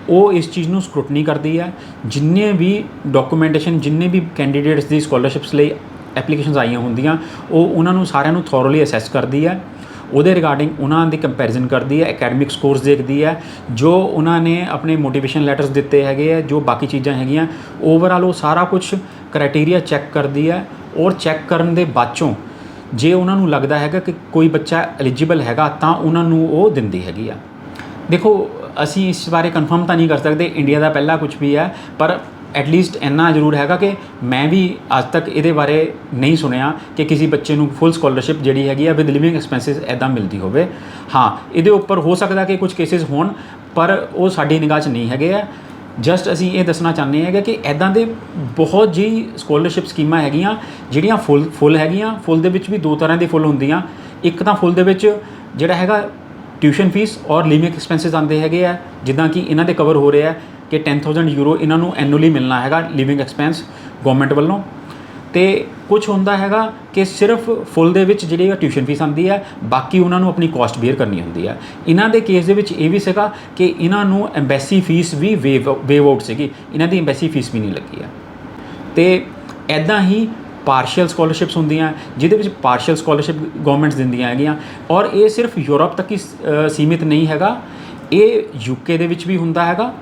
ਉਹ ਇਸ ਚੀਜ਼ ਨੂੰ ਸਕ੍ਰੂਟਨੀ ਕਰਦੀ ਹੈ। ਜਿੰਨੇ ਵੀ ਡਾਕੂਮੈਂਟੇਸ਼ਨ ਜਿੰਨੇ ਵੀ ਕੈਂਡੀਡੇਟਸ ਦੀ ਸਕਾਲਰਸ਼ਿਪਸ ਲਈ ਐਪਲੀਕੇਸ਼ਨਸ ਆਈਆਂ ਹੁੰਦੀਆਂ, ਉਹ ਉਹਨਾਂ ਨੂੰ ਸਾਰਿਆਂ ਨੂੰ ਥੋਰੋਲੀ ਅਸੈਸ ਕਰਦੀ ਹੈ। ਉਹਦੇ ਰਿਗਾਰਡਿੰਗ ਉਹਨਾਂ ਦੀ ਕੰਪੈਰੀਜ਼ਨ ਕਰਦੀ ਹੈ ਅਕੈਡਮਿਕ ਸਕੋਰਸ ਦੇਖਦੀ ਹੈ, ਜੋ ਉਹਨਾਂ ਨੇ ਆਪਣੇ ਮੋਟੀਵੇਸ਼ਨ ਲੈਟਰਸ ਦਿੱਤੇ ਹੈਗੇ ਆ ਜੋ ਬਾਕੀ ਚੀਜ਼ਾਂ ਹੈਗੀਆਂ ਓਵਰਆਲ ਉਹ ਸਾਰਾ ਕੁਝ ਕ੍ਰਾਈਟੇਰੀਆ ਚੈੱਕ ਕਰਦੀ ਹੈ ਔਰ ਚੈੱਕ ਕਰਨ ਦੇ ਬਾਅਦੋਂ ਜੇ ਉਹਨਾਂ ਨੂੰ ਲੱਗਦਾ ਹੈਗਾ ਕਿ ਕੋਈ ਬੱਚਾ ਐਲੀਜੀਬਲ ਹੈਗਾ ਤਾਂ ਉਹਨਾਂ ਨੂੰ ਉਹ ਦਿੰਦੀ ਹੈਗੀ ਆ। ਦੇਖੋ, ਅਸੀਂ ਇਸ ਬਾਰੇ ਕਨਫਰਮ ਤਾਂ ਨਹੀਂ ਕਰ ਸਕਦੇ ਇੰਡੀਆ ਦਾ ਪਹਿਲਾ ਕੁਝ ਵੀ ਹੈ, ਪਰ ਐਟਲੀਸਟ ਇੰਨਾ ਜ਼ਰੂਰ ਹੈਗਾ ਕਿ ਮੈਂ ਵੀ ਅੱਜ ਤੱਕ ਇਹਦੇ ਬਾਰੇ ਨਹੀਂ ਸੁਣਿਆ ਕਿ ਕਿਸੇ ਬੱਚੇ ਨੂੰ ਫੁੱਲ ਸਕਾਲਰਸ਼ਿਪ ਜਿਹੜੀ ਹੈਗੀ ਆ ਵਿਦ ਲਿਵਿੰਗ ਐਕਸਪੈਂਸਸ ਐਦਾਂ ਮਿਲਦੀ ਹੋਵੇ। ਹਾਂ, ਇਹਦੇ ਉੱਪਰ ਹੋ ਸਕਦਾ ਕਿ ਕੁਝ ਕੇਸਿਸ ਹੋਣ, ਪਰ ਉਹ ਸਾਡੀ ਨਿਗਾਹ 'ਚ ਨਹੀਂ ਹੈਗੇ ਆ। ਜਸਟ ਅਸੀਂ ਇਹ ਦੱਸਣਾ ਚਾਹੁੰਦੇ ਹੈਗੇ ਕਿ ਐਦਾਂ ਦੇ ਬਹੁਤ ਜੀ ਸਕਾਲਰਸ਼ਿਪ ਸਕੀਮਾਂ ਹੈਗੀਆਂ, ਜਿਹੜੀਆਂ ਫੁੱਲ ਫੁੱਲ ਹੈਗੀਆਂ, ਫੁੱਲ ਦੇ ਵਿੱਚ ਵੀ ਦੋ ਤਰ੍ਹਾਂ ਦੇ ਫੁੱਲ ਹੁੰਦੀਆਂ। ਇੱਕ ਤਾਂ ਫੁੱਲ ਦੇ ਵਿੱਚ ਜਿਹੜਾ ਹੈਗਾ ਟਿਊਸ਼ਨ ਫੀਸ ਔਰ ਲਿਵਿੰਗ ਐਕਸਪੈਂਸਸ ਆਉਂਦੇ ਹੈਗੇ ਆ, ਜਿੱਦਾਂ ਕਿ ਇਹਨਾਂ ਦੇ ਕਵਰ ਹੋ ਰਿਹਾ ਕਿ 10000 ਯੂਰੋ ਇਹਨਾਂ ਨੂੰ ਐਨੂਅਲੀ ਮਿਲਣਾ ਹੈਗਾ ਲਿਵਿੰਗ ਐਕਸਪੈਂਸ ਗਵਰਨਮੈਂਟ ਵੱਲੋਂ। ਤੇ ਕੁਝ ਹੁੰਦਾ ਹੈਗਾ ਕਿ ਸਿਰਫ ਫੁੱਲ ਦੇ ਵਿੱਚ ਜਿਹੜੀ ਟਿਊਸ਼ਨ ਫੀਸ ਆਉਂਦੀ ਹੈ, ਬਾਕੀ ਉਹਨਾਂ ਨੂੰ ਆਪਣੀ ਕਾਸਟ ਬੇਅਰ ਕਰਨੀ ਹੁੰਦੀ ਹੈ। ਇਹਨਾਂ ਦੇ ਕੇਸ ਦੇ ਵਿੱਚ ਇਹ ਵੀ ਸੀਗਾ ਕਿ ਇਹਨਾਂ ਨੂੰ ਐਮਬੈਸੀ ਫੀਸ ਵੀ ਵੇਵ ਵੇਵ ਆਊਟ ਸੀਗੀ। ਇਹਨਾਂ ਦੀ ਐਮਬੈਸੀ ਫੀਸ ਵੀ ਨਹੀਂ ਲੱਗੀ ਹੈ। ਤੇ ਐਦਾਂ ਹੀ ਪਾਰਸ਼ੀਅਲ ਸਕਾਲਰਸ਼ਿਪਸ ਹੁੰਦੀਆਂ, ਜਿਹਦੇ ਵਿੱਚ ਪਾਰਸ਼ੀਅਲ ਸਕਾਲਰਸ਼ਿਪ ਗਵਰਨਮੈਂਟਸ ਦਿੰਦੀਆਂ ਹੈਗੀਆਂ। ਔਰ ਇਹ ਸਿਰਫ ਯੂਰਪ ਤੱਕ ਹੀ ਸੀਮਿਤ ਨਹੀਂ ਹੈਗਾ। ਇਹ ਯੂਕੇ ਦੇ ਵਿੱਚ ਵੀ ਹੁੰਦਾ ਹੈਗਾ।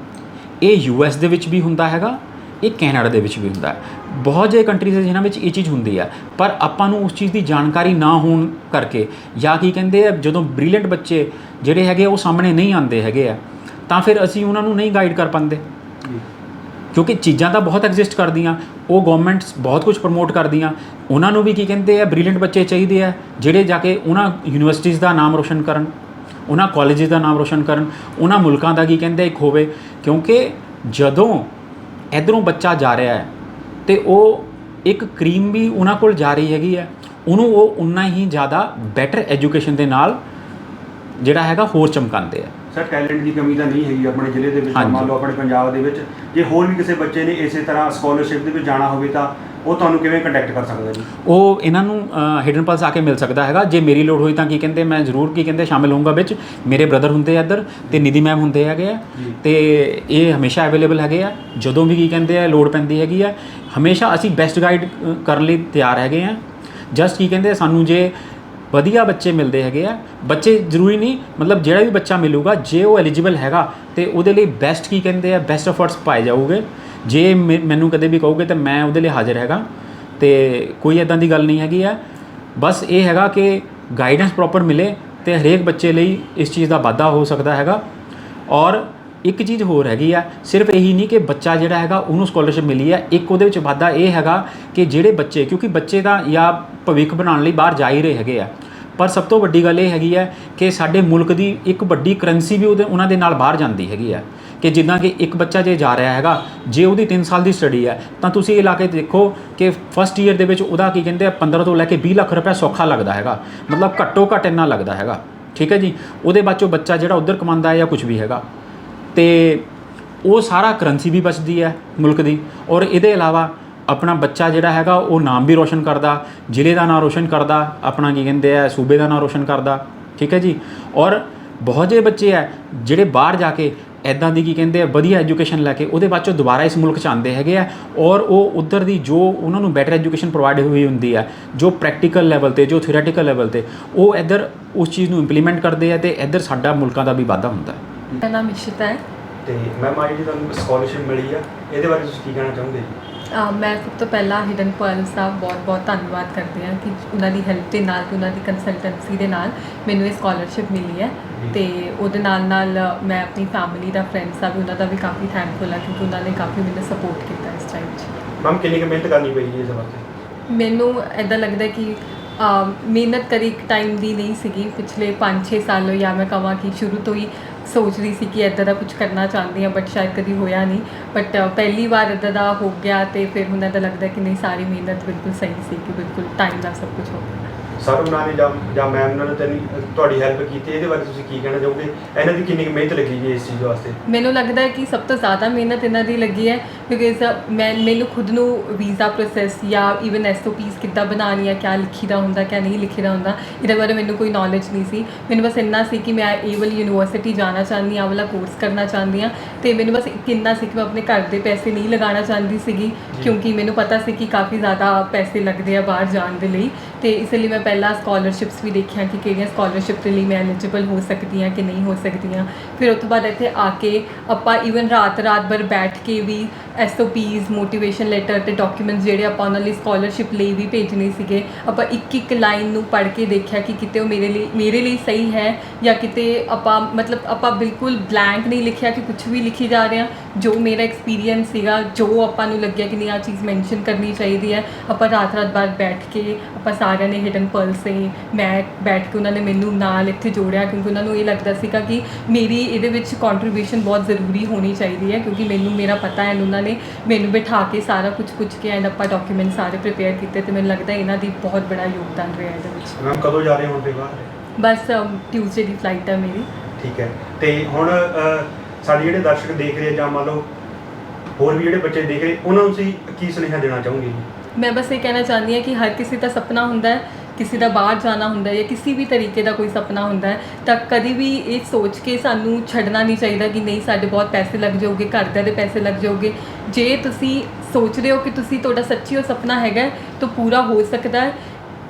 ਇਹ ਯੂਐਸ ਦੇ ਵਿੱਚ ਵੀ ਹੁੰਦਾ ਹੈਗਾ ਇਹ ਕੈਨੇਡਾ ਦੇ ਵਿੱਚ ਵੀ ਹੁੰਦਾ ਹੈ। ਬਹੁਤ ਜਿਹੇ ਕੰਟਰੀਜ਼ ਜਿਨ੍ਹਾਂ ਵਿੱਚ ਇਹ ਚੀਜ਼ ਹੁੰਦੀ ਹੈ ਪਰ ਆਪਾਂ ਨੂੰ ਉਸ ਚੀਜ਼ ਦੀ ਜਾਣਕਾਰੀ ਨਾ ਹੋਣ ਕਰਕੇ ਜਾਂ ਕੀ ਕਹਿੰਦੇ ਆ ਜਦੋਂ ਬ੍ਰਿਲੀਅੰਟ ਬੱਚੇ ਜਿਹੜੇ ਹੈਗੇ ਆ, ਉਹ ਸਾਹਮਣੇ ਨਹੀਂ ਆਉਂਦੇ ਹੈਗੇ ਆ ਤਾਂ ਫਿਰ ਅਸੀਂ ਉਹਨਾਂ ਨੂੰ ਨਹੀਂ ਗਾਈਡ ਕਰ ਪਾਉਂਦੇ। ਜੀ। ਕਿਉਂਕਿ ਚੀਜ਼ਾਂ ਤਾਂ ਬਹੁਤ ਐਗਜ਼ਿਸਟ ਕਰਦੀਆਂ ਉਹ ਗਵਰਨਮੈਂਟਸ ਬਹੁਤ ਕੁਝ ਪ੍ਰਮੋਟ ਕਰਦੀਆਂ ਉਹਨਾਂ ਨੂੰ ਵੀ ਕੀ ਕਹਿੰਦੇ ਆ ਬ੍ਰਿਲੀਅੰਟ ਬੱਚੇ ਚਾਹੀਦੇ ਆ ਜਿਹੜੇ ਜਾ ਕੇ ਉਹਨਾਂ ਯੂਨੀਵਰਸਿਟੀਜ਼ ਦਾ ਨਾਮ ਰੋਸ਼ਨ ਕਰਨ। ਉਹਨਾਂ ਕਾਲਜਿਸ ਦਾ ਨਾਮ ਰੋਸ਼ਨ ਕਰਨ ਉਹਨਾਂ ਮੁਲਕਾਂ ਦਾ ਕੀ ਕਹਿੰਦੇ ਇੱਕ ਹੋਵੇ ਕਿਉਂਕਿ ਜਦੋਂ ਇਧਰੋਂ ਬੱਚਾ ਜਾ ਰਿਹਾ ਹੈ ਤੇ ਉਹ ਇੱਕ ਕਰੀਮ ਵੀ ਉਹਨਾਂ ਕੋਲ ਜਾ ਰਹੀ ਹੈਗੀ ਹੈ ਉਹਨੂੰ ਉਹ ਉਨਾ ਹੀ ਜ਼ਿਆਦਾ ਬੈਟਰ ਐਜੂਕੇਸ਼ਨ ਦੇ ਨਾਲ ਜਿਹੜਾ ਹੈਗਾ ਹੋਰ ਚਮਕਾਉਂਦੇ ਆ ਸਰ ਟੈਲੈਂਟ ਦੀ ਕਮੀ ਤਾਂ ਨਹੀਂ ਹੈਗੀ ਆਪਣੇ ਜ਼ਿਲ੍ਹੇ ਦੇ ਵਿੱਚ। ਮੰਨ ਲਓ ਆਪਣੇ ਪੰਜਾਬ ਦੇ ਵਿੱਚ ਜੇ ਹੋਰ ਵੀ ਕਿਸੇ ਬੱਚੇ ਨੇ ਇਸੇ ਤਰ੍ਹਾਂ ਸਕਾਲਰਸ਼ਿਪ ਦੇ ਵਿੱਚ ਜਾਣਾ ਹੋਵੇ ਤਾਂ ਉਹ ਤੁਹਾਨੂੰ ਕਿਵੇਂ ਕੰਟੈਕਟ ਕਰ ਸਕਦਾ ਜੀ? ਉਹ ਇਹਨਾਂ ਨੂੰ ਹਿਡਨ ਪਲਸ ਆ ਕੇ ਮਿਲ ਸਕਦਾ ਹੈਗਾ। ਜੇ ਮੇਰੀ ਲੋੜ ਹੋਈ ਤਾਂ ਕੀ ਕਹਿੰਦੇ ਮੈਂ ਜ਼ਰੂਰ ਕੀ ਕਹਿੰਦੇ ਸ਼ਾਮਿਲ ਹੋਊਂਗਾ ਵਿੱਚ। ਮੇਰੇ ਬ੍ਰਦਰ ਹੁੰਦੇ ਆ ਇੱਧਰ ਤੇ ਨਿਧੀ ਮੈਮ ਹੁੰਦੇ ਹੈਗੇ ਆ। ਤੇ ਇਹ ਹਮੇਸ਼ਾ ਅਵੇਲੇਬਲ ਹੈਗੇ ਆ। ਜਦੋਂ ਵੀ ਕੀ ਕਹਿੰਦੇ ਆ ਲੋੜ ਪੈਂਦੀ ਹੈਗੀ ਆ। ਹਮੇਸ਼ਾ ਅਸੀਂ ਬੈਸਟ ਗਾਈਡ ਕਰਨ ਲਈ ਤਿਆਰ ਹੈਗੇ ਆ। ਜਸਟ ਕੀ ਕਹਿੰਦੇ ਸਾਨੂੰ ਜੇ ਵਧੀਆ ਬੱਚੇ ਮਿਲਦੇ ਹੈਗੇ ਆ ਬੱਚੇ ਜ਼ਰੂਰੀ ਨਹੀਂ ਮਤਲਬ ਜਿਹੜਾ ਵੀ ਬੱਚਾ ਮਿਲੂਗਾ ਜੇ ਉਹ ਐਲੀਜੀਬਲ ਹੈਗਾ ਤੇ ਉਹਦੇ ਲਈ ਬੈਸਟ ਕੀ ਕਹਿੰਦੇ ਆ ਬੈਸਟ ਐਫਰਟਸ ਪਾਏ ਜਾਊਗੇ। ਜੇ ਮੈ- ਮੈਨੂੰ ਕਦੇ ਵੀ ਕਹੋਗੇ ਤਾਂ ਮੈਂ ਉਹਦੇ ਲਈ ਹਾਜ਼ਰ ਹੈਗਾ ਤੇ ਕੋਈ ਐਦਾਂ ਦੀ ਗੱਲ ਨਹੀਂ ਹੈਗੀ ਆ। ਬਸ ਇਹ ਹੈਗਾ ਕਿ ਗਾਈਡੈਂਸ ਪ੍ਰੋਪਰ ਮਿਲੇ ਤੇ ਹਰੇਕ ਬੱਚੇ ਲਈ ਇਸ ਚੀਜ਼ ਦਾ ਵਾਧਾ ਹੋ ਸਕਦਾ ਹੈਗਾ। ਔਰ ਇੱਕ ਚੀਜ਼ ਹੋਰ ਹੈਗੀ ਆ, ਸਿਰਫ ਇਹੀ ਨਹੀਂ ਕਿ ਬੱਚਾ ਜਿਹੜਾ ਹੈਗਾ ਉਹਨੂੰ ਸਕਾਲਰਸ਼ਿਪ ਮਿਲੀ ਹੈ ਇੱਕ ਉਹਦੇ ਵਿੱਚ ਵਾਧਾ ਇਹ ਹੈਗਾ ਕਿ ਜਿਹੜੇ ਬੱਚੇ, ਕਿਉਂਕਿ ਬੱਚੇ ਦਾ ਜਾਂ ਭਵਿੱਖ ਬਣਾਉਣ ਲਈ ਬਾਹਰ ਜਾ ਹੀ ਰਹੇ ਹੈਗੇ ਆ। ਪਰ ਸਭ ਤੋਂ ਵੱਡੀ ਗੱਲ ਇਹ ਹੈਗੀ ਹੈ ਕਿ ਸਾਡੇ ਮੁਲਕ ਦੀ ਇੱਕ ਵੱਡੀ ਕਰੰਸੀ ਵੀ ਉਹਦੇ ਉਹਨਾਂ ਦੇ ਨਾਲ ਬਾਹਰ ਜਾਂਦੀ ਹੈਗੀ ਹੈ। ਕਿ ਜਿੱਦਾਂ ਕਿ ਇੱਕ ਬੱਚਾ ਜੇ ਜਾ ਰਿਹਾ ਹੈਗਾ, ਜੇ ਉਹਦੀ 3 ਸਾਲ ਦੀ ਸਟੱਡੀ ਹੈ, ਤਾਂ ਤੁਸੀਂ ਇਹ ਲਾ ਕੇ ਦੇਖੋ ਕਿ ਫਸਟ ਈਅਰ ਦੇ ਵਿੱਚ ਉਹਦਾ ਕੀ ਕਹਿੰਦੇ ਆ 15 ਤੋਂ ਲੈ ਕੇ 20 ਲੱਖ ਰੁਪਏ ਸੌਖਾ ਲੱਗਦਾ ਹੈਗਾ। ਮਤਲਬ ਘੱਟੋ ਘੱਟ ਇੰਨਾ ਲੱਗਦਾ ਹੈਗਾ। ਠੀਕ ਹੈ ਜੀ? ਉਹਦੇ ਬਾਅਦ ਚੋਂ ਬੱਚਾ ਜਿਹੜਾ ਉਧਰ ਕਮਾਉਂਦਾ ਹੈ ਜਾਂ ਕੁਝ ਵੀ ਹੈਗਾ। ਤੇ ਉਹ ਸਾਰਾ ਕਰੰਸੀ ਵੀ ਬਚਦੀ ਹੈ ਮੁਲਕ ਦੀ। ਔਰ ਇਹਦੇ ਇਲਾਵਾ ਆਪਣਾ ਬੱਚਾ ਜਿਹੜਾ ਹੈਗਾ ਉਹ ਨਾਮ ਵੀ ਰੋਸ਼ਨ ਕਰਦਾ ਜ਼ਿਲ੍ਹੇ ਦਾ ਨਾਮ ਰੋਸ਼ਨ ਕਰਦਾ ਆਪਣਾ ਕੀ ਕਹਿੰਦੇ ਆ ਸੂਬੇ ਦਾ ਨਾਮ ਰੋਸ਼ਨ ਕਰਦਾ ਠੀਕ ਹੈ ਜੀ? ਔਰ ਬਹੁਤ ਜਿਹੇ ਬੱਚੇ ਆ ਜਿਹੜੇ ਬਾਹਰ ਜਾ ਕੇ ਐਦਾਂ ਦੀ ਕੀ ਕਹਿੰਦੇ ਆ ਵਧੀਆ ਐਜੂਕੇਸ਼ਨ ਲੈ ਕੇ ਉਹਦੇ ਬਾਅਦ ਚੋਂ ਦੁਬਾਰਾ ਇਸ ਮੁਲਕ ਚ ਆਉਂਦੇ ਹੈਗੇ ਆ ਔਰ ਉਹ ਉਧਰ ਦੀ ਜੋ ਉਹਨਾਂ ਨੂੰ ਬੈਟਰ ਐਜੂਕੇਸ਼ਨ ਪ੍ਰੋਵਾਈਡ ਹੋਈ ਹੁੰਦੀ ਹੈ ਜੋ ਪ੍ਰੈਕਟੀਕਲ ਲੈਵਲ ਤੇ ਜੋ ਥਿਓਰੈਟੀਕਲ ਲੈਵਲ ਤੇ ਉਹ ਇੱਧਰ ਉਸ ਚੀਜ਼ ਨੂੰ ਇੰਪਲੀਮੈਂਟ ਕਰਦੇ ਆ ਤੇ ਇੱਧਰ ਸਾਡਾ ਮੁਲਕਾਂ ਦਾ ਵੀ ਵਾਧਾ ਹੁੰਦਾ ਹੈ। ਮੇਰਾ ਨਾਮ ਇਸ਼ਿਤਾ ਹੈ। ਤੇ ਮੈਮ ਆਈ ਜੀ ਤੁਹਾਨੂੰ ਸਕਾਲਰਸ਼ਿਪ ਮਿਲੀ ਆ ਇਹਦੇ ਬਾਰੇ ਤੁਸੀਂ ਕੀ ਕਹਿਣਾ ਚਾਹੋਗੇ ਜੀ? ਮੈਂ ਸਭ ਤੋਂ ਪਹਿਲਾਂ ਹਿਡਨ ਪਰਲਸ ਦਾ ਬਹੁਤ-ਬਹੁਤ ਧੰਨਵਾਦ ਕਰਦੀ ਹਾਂ ਕਿ ਉਹਨਾਂ ਦੀ ਹੈਲਪ ਦੇ ਨਾਲ ਤੇ ਉਹਨਾਂ ਦੀ ਕੰਸਲਟੈਂਸੀ ਦੇ ਨਾਲ ਮੈਨੂੰ ਇਹ ਸਕਾਲਰਸ਼ਿਪ ਮਿਲੀ ਹੈ। ਤੇ ਉਹਦੇ ਨਾਲ ਨਾਲ ਮੈਂ ਆਪਣੀ ਫੈਮਿਲੀ ਦਾ ਫਰੈਂਡਸ ਦਾ ਵੀ ਉਹਨਾਂ ਦਾ ਵੀ ਕਾਫੀ ਥੈਂਕਫੁਲ ਹਾਂ ਕਿਉਂਕਿ ਉਹਨਾਂ ਨੇ ਕਾਫੀ ਮੈਨੂੰ ਸਪੋਰਟ ਕੀਤਾ ਇਸ ਟਾਈਮ 'ਚ। ਮੈਮ ਕਿੰਨੀ ਕੁ ਮਿਹਨਤ ਕਰਨੀ ਪਈ ਜੀ ਇਸ ਵਾਸਤੇ ਮੈਨੂੰ ਐਦਾਂ ਲੱਗਦਾ ਕਿ ਮਿਹਨਤ ਕਰੀ ਇੱਕ ਟਾਈਮ ਦੀ ਨਹੀਂ ਸੀਗੀ। ਪਿਛਲੇ 5-6 ਸਾਲ ਜਾਂ ਮੈਂ ਕਹਾਂ ਕਿ ਸ਼ੁਰੂ ਤੋਂ ਹੀ ਸੋਚ ਰਹੀ ਸੀ ਕਿ ਐਦਾਂ ਦਾ ਕੁਝ ਕਰਨਾ ਚਾਹੁੰਦੀ ਹਾਂ ਬਟ ਸ਼ਾਇਦ ਕਦੀ ਹੋਇਆ ਨਹੀਂ। ਬਟ ਪਹਿਲੀ ਵਾਰ ਐਦਾਂ ਦਾ ਹੋ ਗਿਆ ਤੇ ਫਿਰ ਹੁਣ ਐਦਾਂ ਲੱਗਦਾ ਕਿ ਨਹੀਂ ਸਾਰੀ ਮਿਹਨਤ ਬਿਲਕੁਲ ਸਹੀ ਸੀ ਕਿ ਬਿਲਕੁਲ ਟਾਈਮ ਨਾਲ ਸਭ ਕੁਝ ਹੋ ਗਿਆ। ਸਰ ਉਹਨਾਂ ਨੇ ਜਾਂ ਜਾਂ ਮੈਮ ਨੇ ਤੈਨੂੰ ਤੁਹਾਡੀ ਹੈਲਪ ਕੀਤੀ ਇਹਦੇ ਬਾਰੇ ਤੁਸੀਂ ਕੀ ਕਹਿਣਾ ਚਾਹੋਗੇ? ਇਹਨਾਂ ਦੀ ਕਿੰਨੀ ਮਿਹਨਤ ਲੱਗੀ ਜੀ ਇਸ ਚੀਜ਼ ਵਾਸਤੇ? ਮੈਨੂੰ ਲੱਗਦਾ ਹੈ ਕਿ ਸਭ ਤੋਂ ਜ਼ਿਆਦਾ ਮਿਹਨਤ ਇਹਨਾਂ ਦੀ ਲੱਗੀ ਹੈ। ਬਿਕਾਜ਼ ਮੈਂ ਮੈਨੂੰ ਖੁਦ ਨੂੰ ਵੀਜ਼ਾ ਪ੍ਰੋਸੈਸ ਜਾਂ ਇਵਨ ਐਸਓਪੀਸ ਕਿੱਦਾਂ ਬਣਾਉਣੀ ਹੈ ਕਿਆ ਲਿਖੀਦਾ ਹੁੰਦਾ ਕਿਆ ਨਹੀਂ ਲਿਖੀਦਾ ਹੁੰਦਾ ਇਹਦੇ ਬਾਰੇ ਮੈਨੂੰ ਕੋਈ ਨੌਲੇਜ ਨਹੀਂ ਸੀ। ਮੈਨੂੰ ਬਸ ਇੰਨਾ ਸੀ ਕਿ ਮੈਂ ਇਹ ਵਾਲੀ ਯੂਨੀਵਰਸਿਟੀ ਜਾਣਾ ਚਾਹੁੰਦੀ ਆਹ ਵਾਲਾ ਕੋਰਸ ਕਰਨਾ ਚਾਹੁੰਦੀ ਹਾਂ ਤੇ ਮੈਨੂੰ ਬਸ ਇੱਕ ਇੰਨਾ ਸੀ ਕਿ ਮੈਂ ਆਪਣੇ ਘਰ ਦੇ ਪੈਸੇ ਨਹੀਂ ਲਗਾਉਣਾ ਚਾਹੁੰਦੀ ਸੀਗੀ ਕਿਉਂਕਿ ਮੈਨੂੰ ਪਤਾ ਸੀ ਕਿ ਕਾਫੀ ਜ਼ਿਆਦਾ ਪੈਸੇ ਲੱਗਦੇ ਆ ਬਾਹਰ ਜਾਣ ਦੇ ਲਈ ਤੇ ਇਸ ਲਈ ਮੈਂ ਪਹਿਲਾਂ ਸਕਾਲਰਸ਼ਿਪਸ ਵੀ ਦੇਖੀਆਂ ਕਿ ਕਿਹੜੀਆਂ ਸਕਾਲਰਸ਼ਿਪ ਦੇ ਲਈ ਮੈਂ ਐਲੀਜੀਬਲ ਹੋ ਸਕਦੀ ਹਾਂ ਕਿ ਨਹੀਂ ਹੋ ਸਕਦੀਆਂ ਫਿਰ ਉਸ ਤੋਂ ਬਾਅਦ ਇੱਥੇ ਆ ਕੇ ਆਪਾਂ ਇਵਨ ਰਾਤ ਰਾਤ ਭਰ ਬੈਠ ਕੇ ਵੀ ਐਸਓਪੀਸ ਮੋਟੀਵੇਸ਼ਨ ਲੈਟਰ ਤੇ ਡਾਕੂਮੈਂਟਸ ਜਿਹੜੇ ਆਪਾਂ ਉਹਨਾਂ ਲਈ ਸਕਾਲਰਸ਼ਿਪ ਲਈ ਵੀ ਭੇਜਣੇ ਸੀਗੇ, ਆਪਾਂ ਇੱਕ ਇੱਕ ਲਾਈਨ ਨੂੰ ਪੜ੍ਹ ਕੇ ਦੇਖਿਆ ਕਿ ਕਿਤੇ ਉਹ ਮੇਰੇ ਲਈ ਮੇਰੇ ਲਈ ਸਹੀ ਹੈ ਜਾਂ ਕਿਤੇ ਆਪਾਂ, ਮਤਲਬ ਆਪਾਂ ਬਿਲਕੁਲ ਬਲੈਂਕ ਨਹੀਂ ਲਿਖਿਆ ਕਿ ਕੁਝ ਵੀ ਲਿਖੀ ਜਾ ਰਹੇ ਹਾਂ। ਜੋ ਮੇਰਾ ਐਕਸਪੀਰੀਅੰਸ ਸੀਗਾ ਜੋ ਆਪਾਂ ਨੂੰ ਲੱਗਿਆ ਕਿ ਨਹੀਂ ਆ ਚੀਜ਼ ਮੈਂਸ਼ਨ ਕਰਨੀ ਚਾਹੀਦੀ ਹੈ। ਆਪਾਂ ਰਾਤ ਰਾਤ ਬਾਅਦ ਬੈਠ ਕੇ ਆਪਾਂ ਸਾਰਿਆਂ ਨੇ ਹਿਡਨ ਪਰਲ ਸੇ ਮੈਂ ਬੈਠ ਕੇ ਉਹਨਾਂ ਨੇ ਮੈਨੂੰ ਨਾਲ ਇੱਥੇ ਜੋੜਿਆ ਕਿਉਂਕਿ ਉਹਨਾਂ ਨੂੰ ਇਹ ਲੱਗਦਾ ਸੀਗਾ ਕਿ ਮੇਰੀ ਇਹਦੇ ਵਿੱਚ ਕੰਟਰੀਬਿਊਸ਼ਨ ਬਹੁਤ ਜ਼ਰੂਰੀ ਹੋਣੀ ਚਾਹੀਦੀ ਹੈ ਕਿਉਂਕਿ ਮੈਨੂੰ ਮੇਰਾ ਪਤਾ ਹੈ ਉਹਨਾਂ ਨੇ ਮੈਨੂੰ ਬਿਠਾ ਕੇ ਸਾਰਾ ਕੁਝ ਪੁੱਛ ਕੇ ਐਂਡ ਆਪਾਂ ਡਾਕੂਮੈਂਟ ਸਾਰੇ ਪ੍ਰਿਪੇਅਰ ਕੀਤੇ ਤੇ ਮੈਨੂੰ ਲੱਗਦਾ ਇਹਨਾਂ ਦੀ ਬਹੁਤ ਬੜਾ ਯੋਗਦਾਨ ਰਿਹਾ ਇਹਦੇ ਵਿੱਚ। ਮੈਮ ਕਦੋਂ ਜਾ ਰਹੇ ਹੋ ਹੁਣ ਤੇ ਬਾਹਰ? ਬਸ ਟਿਊਜ਼ਡੇ ਦੀ ਫਲਾਈਟ ਹੈ ਮੇਰੀ। ਠੀਕ ਹੈ। ਤੇ ਹੁਣ ਸਾਡੇ ਜਿਹੜੇ ਦਰਸ਼ਕ ਦੇਖ ਰਹੇ ਜਾਂ ਮੰਨ ਲਓ ਹੋਰ ਵੀ ਜਿਹੜੇ ਬੱਚੇ ਦੇਖ ਰਹੇ, ਉਹਨਾਂ ਨੂੰ ਤੁਸੀਂ ਕੀ ਸੁਨੇਹਾ ਦੇਣਾ ਚਾਹੋਗੇ ਮੈਂ ਬਸ ਇਹ ਕਹਿਣਾ ਚਾਹੁੰਦੀ ਹਾਂ ਕਿ ਹਰ ਕਿਸੇ ਦਾ ਸੁਪਨਾ ਹੁੰਦਾ ਹੈ, ਕਿਸੇ ਦਾ ਬਾਹਰ ਜਾਣਾ ਹੁੰਦਾ ਹੈ ਜਾਂ ਕਿਸੇ ਵੀ ਤਰੀਕੇ ਦਾ ਕੋਈ ਸੁਪਨਾ ਹੁੰਦਾ ਹੈ, ਤਾਂ ਕਦੀ ਵੀ ਇਹ ਸੋਚ ਕੇ ਸਾਨੂੰ ਛੱਡਣਾ ਨਹੀਂ ਚਾਹੀਦਾ ਕਿ ਨਹੀਂ ਸਾਡੇ ਬਹੁਤ ਪੈਸੇ ਲੱਗ ਜਾਓਗੇ, ਘਰਦਿਆਂ ਦੇ ਪੈਸੇ ਲੱਗ ਜਾਓਗੇ। ਜੇ ਤੁਸੀਂ ਸੋਚ ਰਹੇ ਹੋ ਕਿ ਤੁਸੀਂ ਤੁਹਾਡਾ ਸੱਚੀ ਉਹ ਸੁਪਨਾ ਹੈਗਾ ਤਾਂ ਪੂਰਾ ਹੋ ਸਕਦਾ ਹੈ।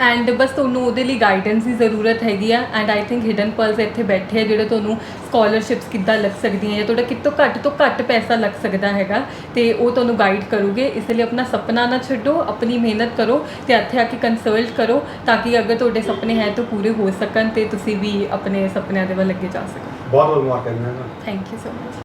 ਐਂਡ ਬਸ ਤੁਹਾਨੂੰ ਉਹਦੇ ਲਈ ਗਾਈਡੈਂਸ ਦੀ ਜ਼ਰੂਰਤ ਹੈਗੀ ਆ and I think hidden pearls ਇੱਥੇ ਬੈਠੇ ਆ ਜਿਹੜੇ ਤੁਹਾਨੂੰ ਸਕਾਲਰਸ਼ਿਪਸ ਕਿੱਦਾਂ ਲੱਗ ਸਕਦੀਆਂ ਜਾਂ ਤੁਹਾਡਾ ਕਿਤੋਂ ਘੱਟ ਤੋਂ ਘੱਟ ਪੈਸਾ ਲੱਗ ਸਕਦਾ ਹੈਗਾ ਤੇ ਉਹ ਤੁਹਾਨੂੰ ਗਾਈਡ ਕਰੂਗੇ। ਇਸ ਲਈ ਆਪਣਾ ਸੁਪਨਾ ਨਾ ਛੱਡੋ ਆਪਣੀ ਮਿਹਨਤ ਕਰੋ ਤੇ ਇੱਥੇ ਆ ਕੇ ਕੰਸਲਟ ਕਰੋ ਤਾਂ ਕਿ ਅਗਰ ਤੁਹਾਡੇ ਸੁਪਨੇ ਹੈ ਤਾਂ ਪੂਰੇ ਹੋ ਸਕਣ ਤੇ ਤੁਸੀਂ ਵੀ ਆਪਣੇ ਸੁਪਨਿਆਂ ਦੇ ਵੱਲ ਅੱਗੇ ਜਾ ਸਕੋ। ਬਹੁਤ ਬਹੁਤ ਮੁਬਾਰਕਾਂ ਜੀ ਥੈਂਕ ਯੂ ਸੋ ਮਚ